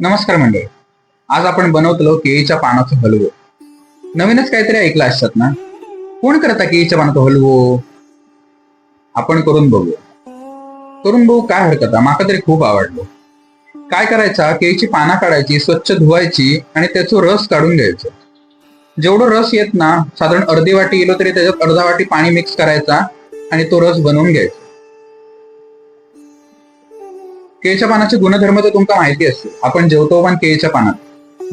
नमस्कार मंडळी. आज आपण बनवतलो केळीच्या पानाचा हलवो. नवीनच काहीतरी ऐकलं असतात ना? कोण करता केळीच्या पानाचा हलवो? आपण करून बघू. करून बघू काय हरकत आहे? माका तरी खूप आवडलो. काय करायचा? केळीची पाना काढायची स्वच्छ धुवायची आणि त्याचा रस काढून घ्यायचा. जेवढं रस येत ना साधारण अर्धी वाटी गेलो तरी त्याच्यात अर्धा वाटी पाणी मिक्स करायचा आणि तो रस बनवून घ्यायचा. केळीच्या पानाचे गुणधर्म तर तुमका माहिती असते आपण जेवतो पण केळीच्या पानात.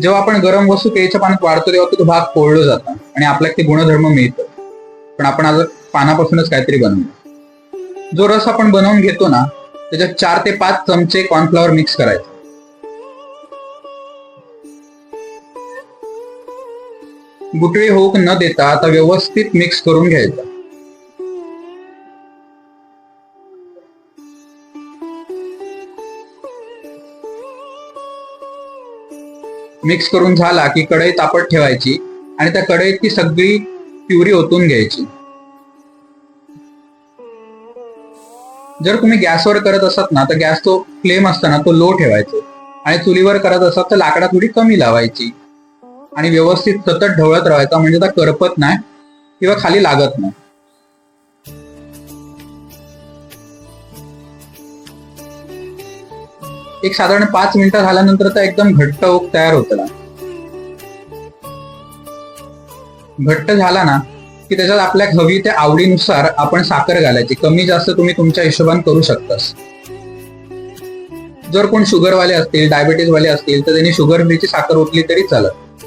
जेव्हा आपण गरम वस्तू केळीच्या पानात वाढतो तेव्हा तो भाग कोळलो जातो आणि आपल्याला ते गुणधर्म मिळतं पण आपण आज पानापासूनच काहीतरी बनवू. जो रस आपण बनवून घेतो ना त्याच्यात चार ते पाच चमचे कॉर्नफ्लॉवर मिक्स करायचे. गुटळी होऊक न देता आता व्यवस्थित मिक्स करून घ्यायचा. मिक्स करून झाला की कढई तापत ठेवायची आणि त्या कढईत ती सगळी प्युरी ओतून घ्यायची. जर तुम्ही गॅसवर करत असत ना तर गॅस तो फ्लेम असताना तो लो ठेवायचा आणि चुलीवर करत असत तर लाकडा थोडी कमी लावायची. आणि व्यवस्थित सतत ढवळत राहायचा म्हणजे त्या करपत नाही किंवा खाली लागत नाही. एक साधारण पाच मिनिटं झाल्यानंतर तर एकदम घट्ट ओक तयार होतं घट्ट झाला ना की त्याच्यात आपल्या हवी त्या आवडीनुसार आपण साखर घालायची. कमी जास्त तुम्ही तुमच्या हिशोबाने करू शकतास. जर कोण शुगरवाले असतील डायबिटीज वाले असतील तर त्यांनी शुगर फ्रीची साखर ओतली तरी चालत.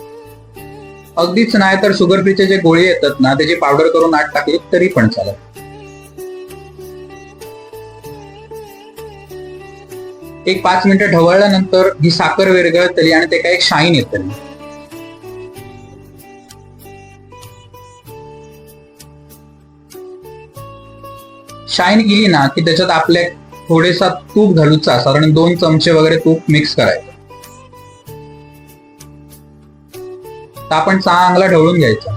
अगदीच नाही तर शुगर फ्रीचे जे गोळी येतात ना त्याची पावडर करून आत टाकली तरी पण चालत. एक पाच मिनिटं ढवळल्यानंतर ही साखर विरघळतली आणि ते काय एक शाईन येतली शाईन गेली ना की त्याच्यात आपल्या थोडेसा तूप घालूचा साधारण दोन चमचे वगैरे तूप मिक्स करायचं. तर आपण चांगला ढवळून घ्यायचा.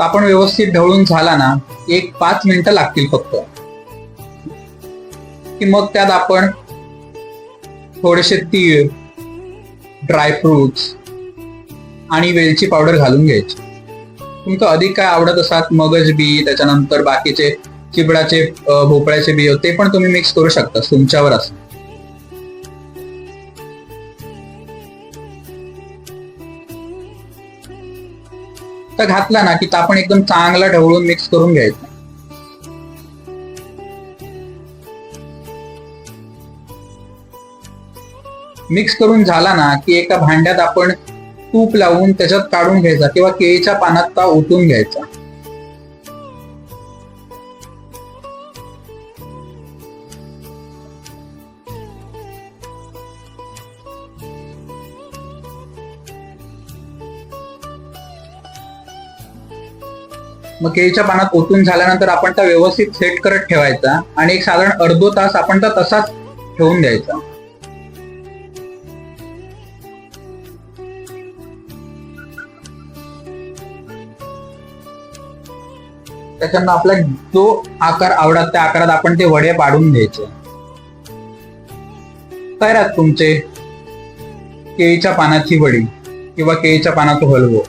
आपण व्यवस्थित ढवळून झाला ना एक पाच मिनिटं लागतील फक्त. की मग त्यात आपण थोडेसे तीळ ड्रायफ्रुट्स आणि वेलची पावडर घालून घ्यायची. तुमचं अधिक काय आवडत असतात मगज बी त्याच्यानंतर बाकीचे चिबडाचे भोपळ्याचे बी ते पण तुम्ही मिक्स करू शकता तुमच्यावर असं. फक्त घातला ना की तो आपण एकदम चांगला ढवळून मिक्स करून घ्यायचा. मिक्स करून झाला ना की एका भांड्यात आपण तूप लावून त्याच्यात काढून घ्यायचा किंवा केळीच्या पानात का ओतून घ्यायचा. मग केळीच्या पानात ओतून झाल्यानंतर आपण त्या व्यवस्थित सेट करत ठेवायचा आणि एक साधारण अर्धो तास आपण त्या तसाच ठेवून द्यायचा. त्याच्यानं आपला जो आकार आवडत त्या आकारात आपण ते वडे पाडून द्यायचे तयार राहत तुमचे? केळीच्या पानाची वडी किंवा केळीच्या पानाचं हलवो.